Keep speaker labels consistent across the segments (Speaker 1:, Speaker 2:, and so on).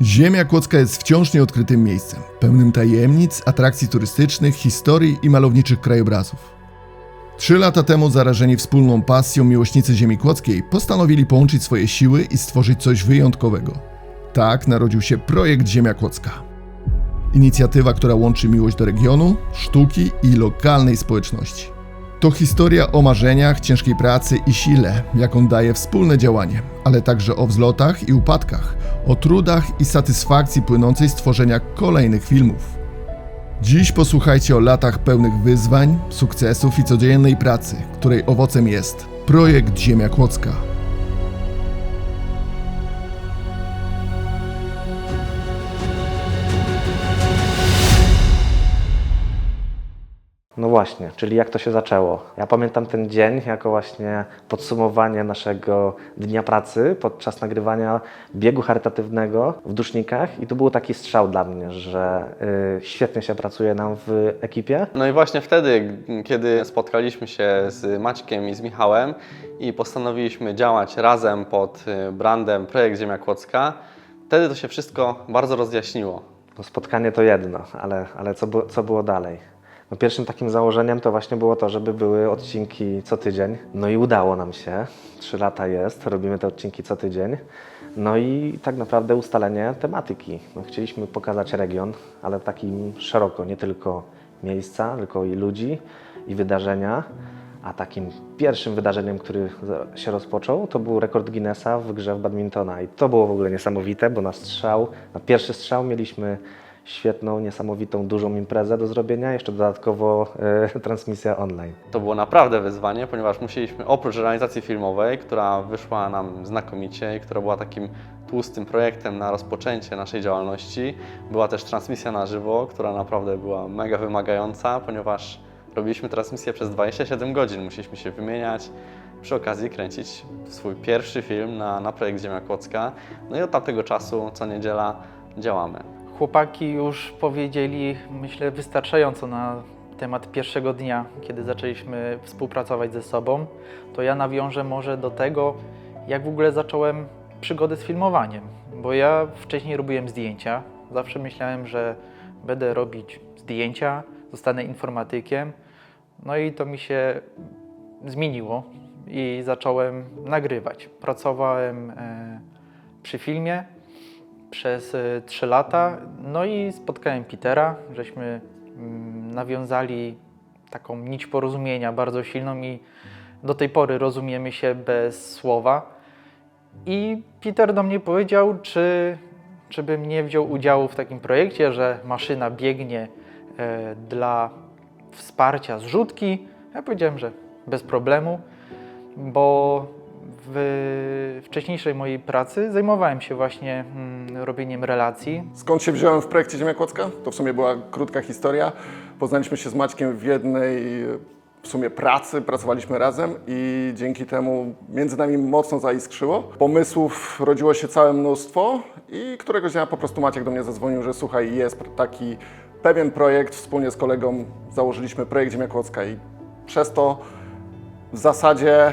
Speaker 1: Ziemia Kłodzka jest wciąż nieodkrytym miejscem, pełnym tajemnic, atrakcji turystycznych, historii i malowniczych krajobrazów. Trzy lata temu zarażeni wspólną pasją miłośnicy ziemi kłodzkiej postanowili połączyć swoje siły i stworzyć coś wyjątkowego. Tak narodził się projekt Ziemia Kłodzka. Inicjatywa, która łączy miłość do regionu, sztuki i lokalnej społeczności. To historia o marzeniach, ciężkiej pracy i sile, jaką daje wspólne działanie, ale także o wzlotach i upadkach, o trudach i satysfakcji płynącej z tworzenia kolejnych filmów. Dziś posłuchajcie o latach pełnych wyzwań, sukcesów i codziennej pracy, której owocem jest projekt Ziemia Kłodzka.
Speaker 2: Właśnie, czyli jak to się zaczęło? Ja pamiętam ten dzień jako właśnie podsumowanie naszego dnia pracy podczas nagrywania biegu charytatywnego w Dusznikach i to był taki strzał dla mnie, że y, świetnie się pracuje nam w ekipie.
Speaker 3: No i właśnie wtedy, kiedy spotkaliśmy się z Maćkiem i z Michałem i postanowiliśmy działać razem pod y, brandem Projekt Ziemia Kłodzka, wtedy to się wszystko bardzo rozjaśniło.
Speaker 2: No spotkanie to jedno, ale, ale co, co było dalej? No pierwszym takim założeniem to właśnie było to, żeby były odcinki co tydzień. No i udało nam się. Trzy lata jest, robimy te odcinki co tydzień. No i tak naprawdę ustalenie tematyki. No chcieliśmy pokazać region, ale takim szeroko, nie tylko miejsca, tylko i ludzi i wydarzenia. A takim pierwszym wydarzeniem, który się rozpoczął, to był rekord Guinnessa w grze w badmintona. I to było w ogóle niesamowite, bo na strzał, na pierwszy strzał mieliśmy świetną, niesamowitą, dużą imprezę do zrobienia, jeszcze dodatkowo e, transmisja online.
Speaker 3: To było naprawdę wyzwanie, ponieważ musieliśmy oprócz realizacji filmowej, która wyszła nam znakomicie i która była takim tłustym projektem na rozpoczęcie naszej działalności, była też transmisja na żywo, która naprawdę była mega wymagająca, ponieważ robiliśmy transmisję przez 27 godzin, musieliśmy się wymieniać, przy okazji kręcić swój pierwszy film na, na projekt Ziemia Kłodzka. No i od tamtego czasu co niedziela działamy.
Speaker 4: Chłopaki już powiedzieli, myślę, wystarczająco na temat pierwszego dnia, kiedy zaczęliśmy współpracować ze sobą. To ja nawiążę może do tego, jak w ogóle zacząłem przygodę z filmowaniem. Bo ja wcześniej robiłem zdjęcia. Zawsze myślałem, że będę robić zdjęcia, zostanę informatykiem. No i to mi się zmieniło i zacząłem nagrywać. Pracowałem e, przy filmie przez y, 3 lata. No i spotkałem Petera, żeśmy mm, nawiązali taką nić porozumienia bardzo silną i do tej pory rozumiemy się bez słowa. I Peter do mnie powiedział, czy, czy bym nie wziął udziału w takim projekcie, że maszyna biegnie e, dla wsparcia zrzutki. Ja powiedziałem, że bez problemu, bo w wcześniejszej mojej pracy zajmowałem się właśnie mm, robieniem relacji.
Speaker 5: Skąd się wziąłem w projekcie Ziemia Kłodzka? To w sumie była krótka historia. Poznaliśmy się z Maćkiem w jednej w sumie pracy, pracowaliśmy razem i dzięki temu między nami mocno zaiskrzyło. Pomysłów rodziło się całe mnóstwo i któregoś dnia po prostu Maciek do mnie zadzwonił, że słuchaj, jest taki pewien projekt, wspólnie z kolegą założyliśmy projekt Ziemia Kłodzka i przez to w zasadzie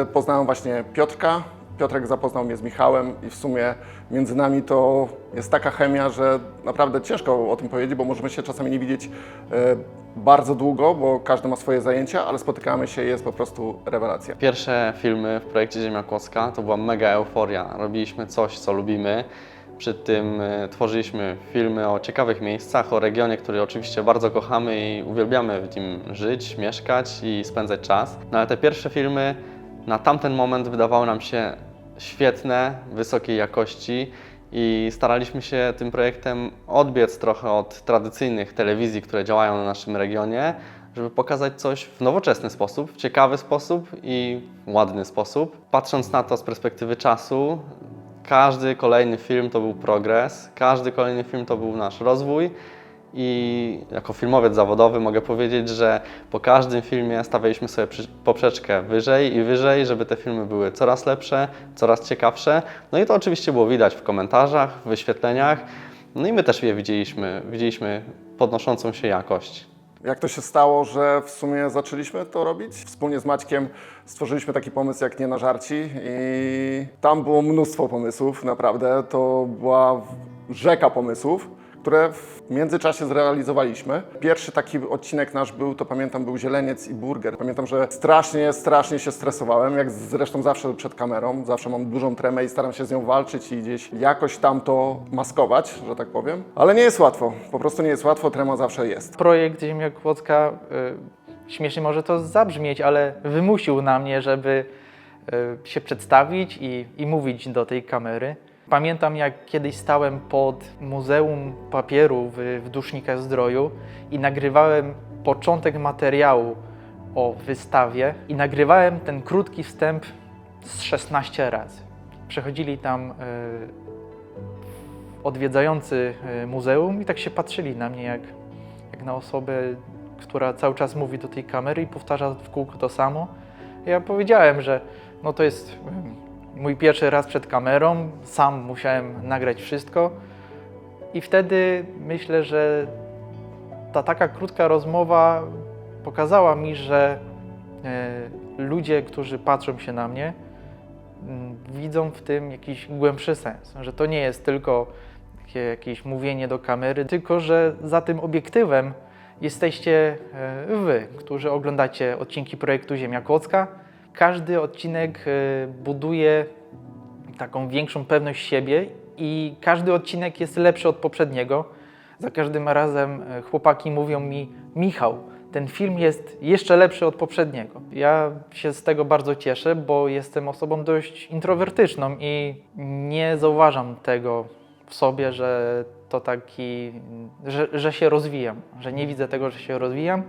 Speaker 5: e, poznałem właśnie Piotrka. Piotrek zapoznał mnie z Michałem i w sumie między nami to jest taka chemia, że naprawdę ciężko o tym powiedzieć, bo możemy się czasami nie widzieć e, bardzo długo, bo każdy ma swoje zajęcia, ale spotykamy się i jest po prostu rewelacja.
Speaker 3: Pierwsze filmy w projekcie Ziemia Kłodzka to była mega euforia. Robiliśmy coś, co lubimy. Przy tym e, tworzyliśmy filmy o ciekawych miejscach, o regionie, który oczywiście bardzo kochamy i uwielbiamy w nim żyć, mieszkać i spędzać czas. No ale te pierwsze filmy na tamten moment wydawały nam się świetne, wysokiej jakości i staraliśmy się tym projektem odbiec trochę od tradycyjnych telewizji, które działają na naszym regionie, żeby pokazać coś w nowoczesny sposób, w ciekawy sposób i ładny sposób. Patrząc na to z perspektywy czasu, każdy kolejny film to był progres, każdy kolejny film to był nasz rozwój. I jako filmowiec zawodowy mogę powiedzieć, że po każdym filmie stawialiśmy sobie poprzeczkę wyżej i wyżej, żeby te filmy były coraz lepsze, coraz ciekawsze. No i to oczywiście było widać w komentarzach, w wyświetleniach. No i my też je widzieliśmy, widzieliśmy podnoszącą się jakość.
Speaker 5: Jak to się stało, że w sumie zaczęliśmy to robić? Wspólnie z Maćkiem stworzyliśmy taki pomysł jak Nie na żarci i tam było mnóstwo pomysłów, naprawdę. To była rzeka pomysłów, które w międzyczasie zrealizowaliśmy. Pierwszy taki odcinek nasz był, to pamiętam, był Zieleniec i Burger. Pamiętam, że strasznie, strasznie się stresowałem, jak zresztą zawsze przed kamerą. Zawsze mam dużą tremę i staram się z nią walczyć i gdzieś jakoś tam to maskować, że tak powiem. Ale nie jest łatwo, po prostu nie jest łatwo, trema zawsze jest.
Speaker 4: Projekt Ziemia Kłodzka, y, śmiesznie może to zabrzmieć, ale wymusił na mnie, żeby y, się przedstawić i, i mówić do tej kamery. Pamiętam, jak kiedyś stałem pod Muzeum Papieru w, w Dusznikach Zdroju i nagrywałem początek materiału o wystawie i nagrywałem ten krótki wstęp z 16 razy. Przechodzili tam y, odwiedzający y, muzeum i tak się patrzyli na mnie jak, jak na osobę, która cały czas mówi do tej kamery i powtarza w kółko to samo. Ja powiedziałem, że no to jest y, mój pierwszy raz przed kamerą, sam musiałem nagrać wszystko i wtedy myślę, że ta taka krótka rozmowa pokazała mi, że y, ludzie, którzy patrzą się na mnie, mm, widzą w tym jakiś głębszy sens, że to nie jest tylko jakieś mówienie do kamery, tylko że za tym obiektywem jesteście e, wy, którzy oglądacie odcinki projektu Ziemia Kłodzka. Każdy odcinek e, buduje taką większą pewność siebie i każdy odcinek jest lepszy od poprzedniego. Za każdym razem e, chłopaki mówią mi: Michał, ten film jest jeszcze lepszy od poprzedniego. Ja się z tego bardzo cieszę, bo jestem osobą dość introwertyczną i nie zauważam tego w sobie, że to taki, że, że się rozwijam, że nie widzę tego, że się rozwijam.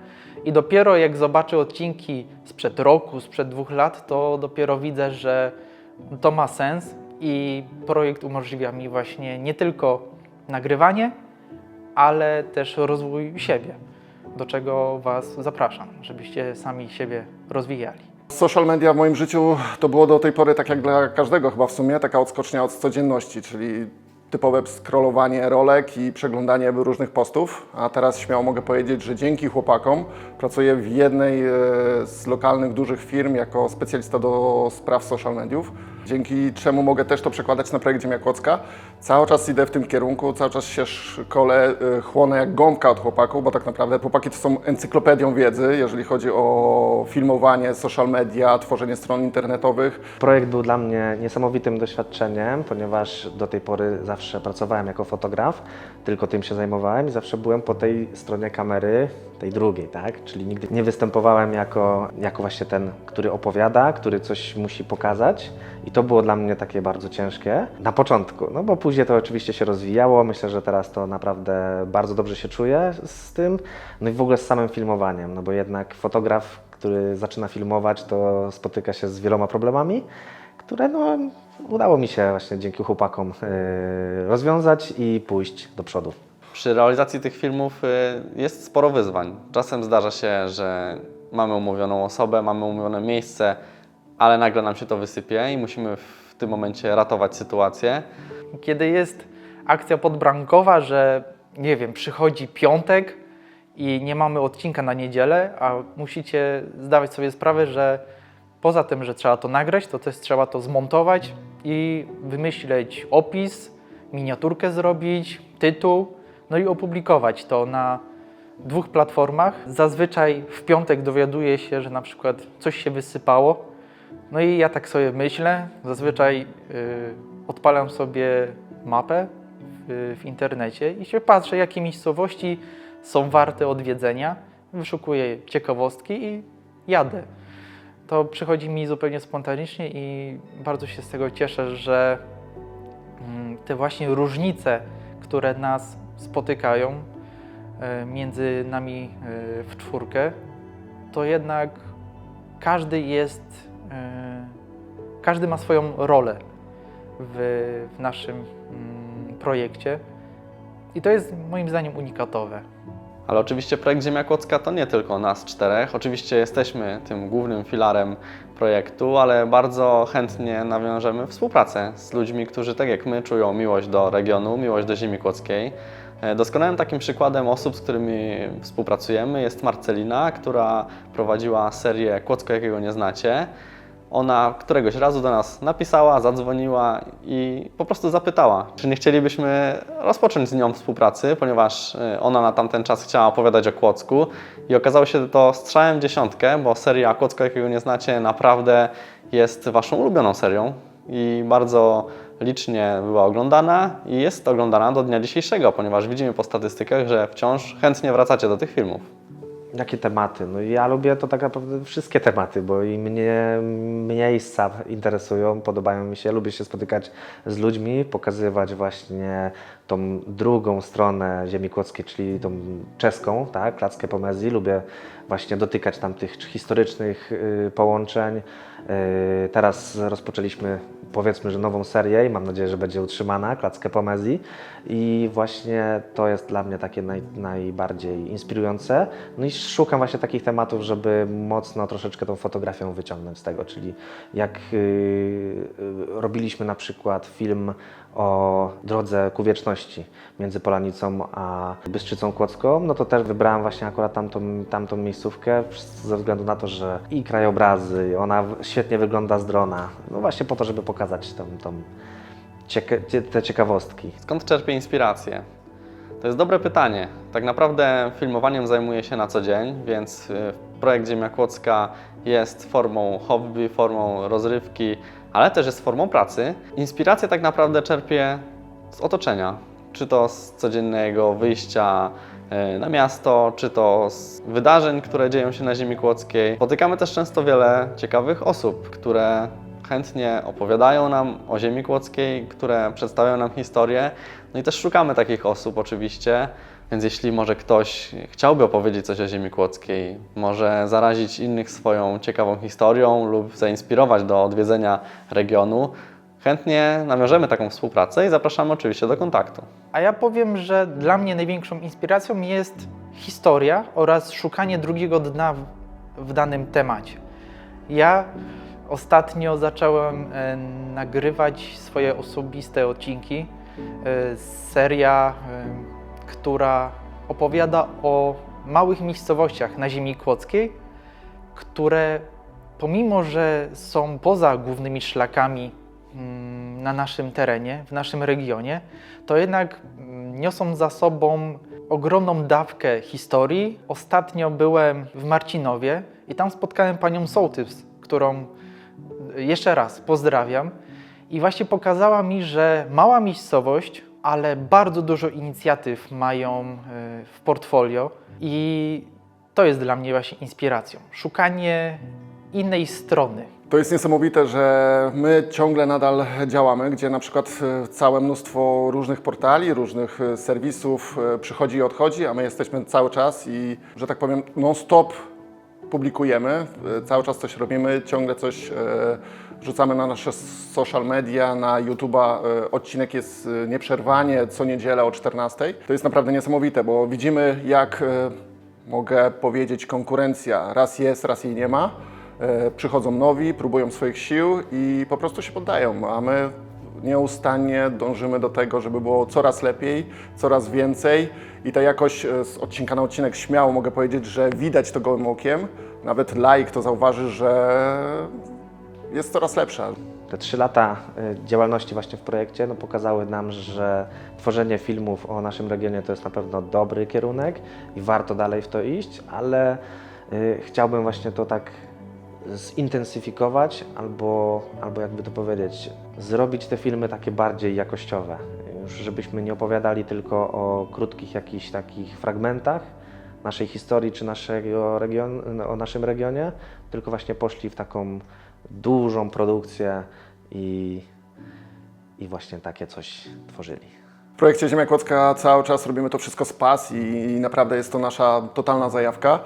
Speaker 4: I dopiero jak zobaczę odcinki sprzed roku, sprzed dwóch lat, to dopiero widzę, że to ma sens i projekt umożliwia mi właśnie nie tylko nagrywanie, ale też rozwój siebie, do czego Was zapraszam, żebyście sami siebie rozwijali.
Speaker 5: Social media w moim życiu to było do tej pory, tak jak dla każdego chyba w sumie, taka odskocznia od codzienności, czyli typowe scrollowanie rolek i przeglądanie różnych postów. A teraz śmiało mogę powiedzieć, że dzięki chłopakom pracuję w jednej e, z lokalnych dużych firm jako specjalista do spraw social mediów, dzięki czemu mogę też to przekładać na projekt Ziemia. Cały czas idę w tym kierunku, cały czas się szkole, e, chłonę jak gąbka od chłopaków, bo tak naprawdę chłopaki to są encyklopedią wiedzy, jeżeli chodzi o filmowanie, social media, tworzenie stron internetowych.
Speaker 2: Projekt był dla mnie niesamowitym doświadczeniem, ponieważ do tej pory zawsze pracowałem jako fotograf, tylko tym się zajmowałem i zawsze byłem po tej stronie kamery, tej drugiej, tak? Czyli nigdy nie występowałem jako, jako właśnie ten, który opowiada, który coś musi pokazać. I to było dla mnie takie bardzo ciężkie. Na początku, no bo później to oczywiście się rozwijało, myślę, że teraz to naprawdę bardzo dobrze się czuję z tym, no i w ogóle z samym filmowaniem, no bo jednak fotograf, który zaczyna filmować, to spotyka się z wieloma problemami, które no, udało mi się właśnie dzięki chłopakom yy, rozwiązać i pójść do przodu.
Speaker 3: Przy realizacji tych filmów y, jest sporo wyzwań. Czasem zdarza się, że mamy umówioną osobę, mamy umówione miejsce, ale nagle nam się to wysypie i musimy w tym momencie ratować sytuację.
Speaker 4: Kiedy jest akcja podbrankowa, że nie wiem, przychodzi piątek i nie mamy odcinka na niedzielę, a musicie zdawać sobie sprawę, że poza tym, że trzeba to nagrać, to też trzeba to zmontować i wymyśleć opis, miniaturkę zrobić, tytuł, no i opublikować to na dwóch platformach. Zazwyczaj w piątek dowiaduję się, że na przykład coś się wysypało, no i ja tak sobie myślę, zazwyczaj y, odpalam sobie mapę w internecie i się patrzę, jakie miejscowości są warte odwiedzenia, wyszukuję ciekawostki i jadę. To przychodzi mi zupełnie spontanicznie i bardzo się z tego cieszę, że mm, te właśnie różnice, które nas spotykają e, między nami e, w czwórkę, to jednak każdy jest, e, każdy ma swoją rolę w, w naszym mm, projekcie i to jest moim zdaniem unikatowe.
Speaker 3: Ale oczywiście projekt Ziemia Kłodzka to nie tylko nas czterech. Oczywiście jesteśmy tym głównym filarem projektu, ale bardzo chętnie nawiążemy współpracę z ludźmi, którzy tak jak my czują miłość do regionu, miłość do ziemi kłodzkiej. E, Doskonałym takim przykładem osób, z którymi współpracujemy jest Marcelina, która prowadziła serię Kłodzko jakiego nie znacie. Ona któregoś razu do nas napisała, zadzwoniła i po prostu zapytała, czy nie chcielibyśmy rozpocząć z nią współpracy, ponieważ y, ona na tamten czas chciała opowiadać o Kłodzku i okazało się to strzałem dziesiątkę, bo seria Kłodzko, jakiego nie znacie, naprawdę jest Waszą ulubioną serią i bardzo licznie była oglądana i jest oglądana do dnia dzisiejszego, ponieważ widzimy po statystykach, że wciąż chętnie wracacie do tych filmów.
Speaker 2: Jakie tematy? No ja lubię to tak naprawdę wszystkie tematy, bo i mnie miejsca interesują, podobają mi się, lubię się spotykać z ludźmi, pokazywać właśnie tą drugą stronę ziemi kłodzkiej, czyli tą czeską, tak, klatkę pomezji. Lubię właśnie dotykać tam tych historycznych y, połączeń. Y, teraz rozpoczęliśmy powiedzmy, że nową serię i mam nadzieję, że będzie utrzymana, Klackę Pomezji i właśnie to jest dla mnie takie naj, najbardziej inspirujące. No i szukam właśnie takich tematów, żeby mocno troszeczkę tą fotografią wyciągnąć z tego, czyli jak yy, robiliśmy na przykład film o drodze ku wieczności między Polanicą a Bystrzycą Kłodzką, no to też wybrałem właśnie akurat tamtą, tamtą miejscówkę ze względu na to, że i krajobrazy, ona w- świetnie wygląda z drona, no właśnie po to, żeby pokazać tą, tą cieka- cie- te ciekawostki.
Speaker 3: Skąd czerpię inspirację? To jest dobre pytanie. Tak naprawdę filmowaniem zajmuję się na co dzień, więc y, projekt Ziemia Kłodzka jest formą hobby, formą rozrywki, ale też jest formą pracy. Inspirację tak naprawdę czerpię z otoczenia, czy to z codziennego wyjścia y, na miasto, czy to z wydarzeń, które dzieją się na ziemi kłodzkiej. Spotykamy też często wiele ciekawych osób, które chętnie opowiadają nam o ziemi kłodzkiej, które przedstawiają nam historię. No i też szukamy takich osób oczywiście, więc jeśli może ktoś chciałby opowiedzieć coś o ziemi kłodzkiej, może zarazić innych swoją ciekawą historią lub zainspirować do odwiedzenia regionu, chętnie nawiążemy taką współpracę i zapraszamy oczywiście do kontaktu.
Speaker 4: A ja powiem, że dla mnie największą inspiracją jest historia oraz szukanie drugiego dna w, w danym temacie. Ja ostatnio zacząłem e, nagrywać swoje osobiste odcinki. E, seria, e, która opowiada o małych miejscowościach na ziemi kłodzkiej, które pomimo, że są poza głównymi szlakami mm, na naszym terenie, w naszym regionie, to jednak mm, niosą za sobą ogromną dawkę historii. Ostatnio byłem w Marcinowie i tam spotkałem panią Sołtys, którą jeszcze raz pozdrawiam. I właśnie pokazała mi, że mała miejscowość, ale bardzo dużo inicjatyw mają e, w portfolio i to jest dla mnie właśnie inspiracją. Szukanie innej strony.
Speaker 5: To jest niesamowite, że my ciągle nadal działamy, gdzie na przykład e, całe mnóstwo różnych portali, różnych e, serwisów przychodzi i odchodzi, a my jesteśmy cały czas i, że tak powiem, non-stop publikujemy, e, cały czas coś robimy, ciągle coś e, wrzucamy na nasze social media, na YouTube'a. E, Odcinek jest nieprzerwanie co niedzielę o 14. To jest naprawdę niesamowite, bo widzimy jak, mogę powiedzieć, konkurencja raz jest, raz jej nie ma. Przychodzą nowi, próbują swoich sił i po prostu się poddają, a my nieustannie dążymy do tego, żeby było coraz lepiej, coraz więcej i ta jakość e, z odcinka na odcinek śmiało mogę powiedzieć, że widać to gołym okiem. Nawet laik to zauważy, że jest coraz lepsza.
Speaker 2: Te trzy lata y, działalności właśnie w projekcie no, pokazały nam, że tworzenie filmów o naszym regionie to jest na pewno dobry kierunek i warto dalej w to iść, ale y, chciałbym właśnie to tak zintensyfikować albo, albo jakby to powiedzieć, zrobić te filmy takie bardziej jakościowe. Już żebyśmy nie opowiadali tylko o krótkich jakichś takich fragmentach naszej historii czy naszego region, o naszym regionie, tylko właśnie poszli w taką dużą produkcję i, i właśnie takie coś tworzyli.
Speaker 5: W projekcie Ziemia Kłodzka cały czas robimy to wszystko z pasji i naprawdę jest to nasza totalna zajawka.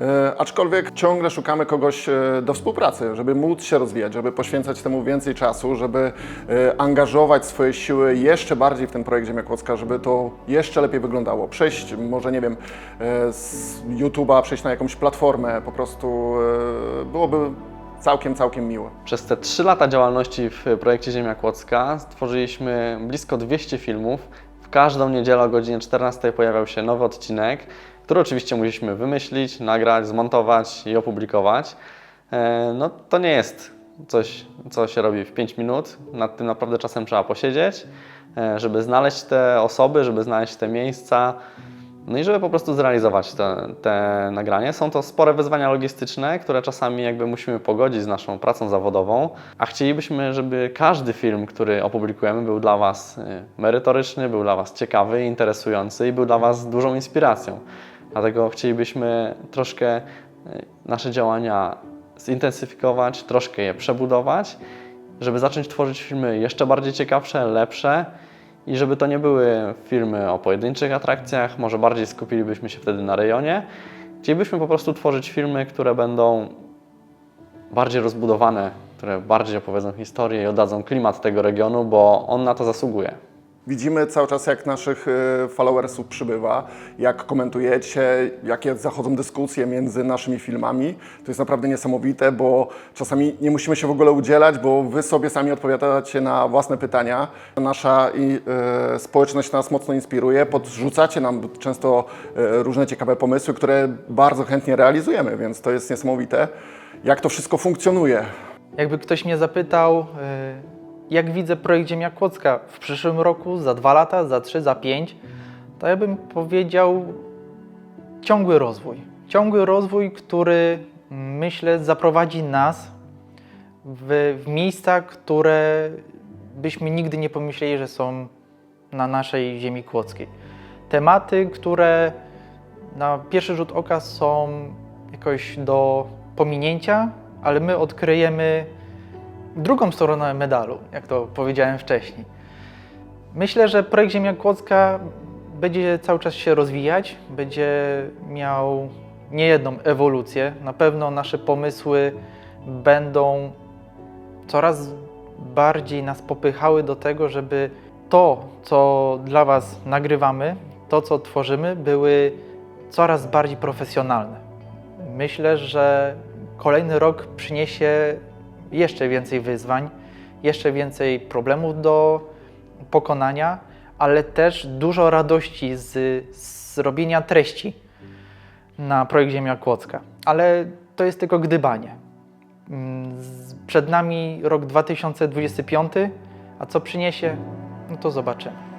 Speaker 5: E, aczkolwiek ciągle szukamy kogoś e, do współpracy, żeby móc się rozwijać, żeby poświęcać temu więcej czasu, żeby e, angażować swoje siły jeszcze bardziej w ten projekt Ziemia Kłodzka, żeby to jeszcze lepiej wyglądało. Przejść, może nie wiem, z YouTube'a, przejść na jakąś platformę, po prostu byłoby całkiem, całkiem miło.
Speaker 3: Przez te 3 lata działalności w projekcie Ziemia Kłodzka stworzyliśmy blisko 200 filmów. W każdą niedzielę o godzinie 14 pojawiał się nowy odcinek, który oczywiście musieliśmy wymyślić, nagrać, zmontować i opublikować. E, No to nie jest coś, co się robi w 5 minut. Nad tym naprawdę czasem trzeba posiedzieć, e, żeby znaleźć te osoby, żeby znaleźć te miejsca. No i żeby po prostu zrealizować te, te nagranie. Są to spore wyzwania logistyczne, które czasami jakby musimy pogodzić z naszą pracą zawodową, a chcielibyśmy, żeby każdy film, który opublikujemy, był dla Was y, merytoryczny, był dla Was ciekawy, interesujący i był dla Was dużą inspiracją. Dlatego chcielibyśmy troszkę y, nasze działania zintensyfikować, troszkę je przebudować, żeby zacząć tworzyć filmy jeszcze bardziej ciekawsze, lepsze i żeby to nie były filmy o pojedynczych atrakcjach, może bardziej skupilibyśmy się wtedy na rejonie. Chcielibyśmy po prostu tworzyć filmy, które będą bardziej rozbudowane, które bardziej opowiedzą historię i oddadzą klimat tego regionu, bo on na to zasługuje.
Speaker 5: Widzimy cały czas, jak naszych y, followersów przybywa, jak komentujecie, jakie zachodzą dyskusje między naszymi filmami. To jest naprawdę niesamowite, bo czasami nie musimy się w ogóle udzielać, bo wy sobie sami odpowiadacie na własne pytania. Nasza y, społeczność nas mocno inspiruje, podrzucacie nam często y, różne ciekawe pomysły, które bardzo chętnie realizujemy, więc to jest niesamowite, jak to wszystko funkcjonuje.
Speaker 4: Jakby ktoś mnie zapytał, jak widzę projekt Ziemia Kłodzka w przyszłym roku, za dwa lata, za trzy, za pięć, to ja bym powiedział ciągły rozwój. Ciągły rozwój, który myślę zaprowadzi nas w, w miejsca, które byśmy nigdy nie pomyśleli, że są na naszej ziemi kłodzkiej. Tematy, które na pierwszy rzut oka są jakoś do pominięcia, ale my odkryjemy drugą stronę medalu, jak to powiedziałem wcześniej. Myślę, że projekt Ziemia Kłodzka będzie cały czas się rozwijać, będzie miał niejedną ewolucję. Na pewno nasze pomysły będą coraz bardziej nas popychały do tego, żeby to, co dla Was nagrywamy, to, co tworzymy, były coraz bardziej profesjonalne. Myślę, że kolejny rok przyniesie jeszcze więcej wyzwań, jeszcze więcej problemów do pokonania, ale też dużo radości z, z robienia treści na projekt Ziemia Kłodzka. Ale to jest tylko gdybanie. Przed nami rok 2025, a co przyniesie, no to zobaczymy.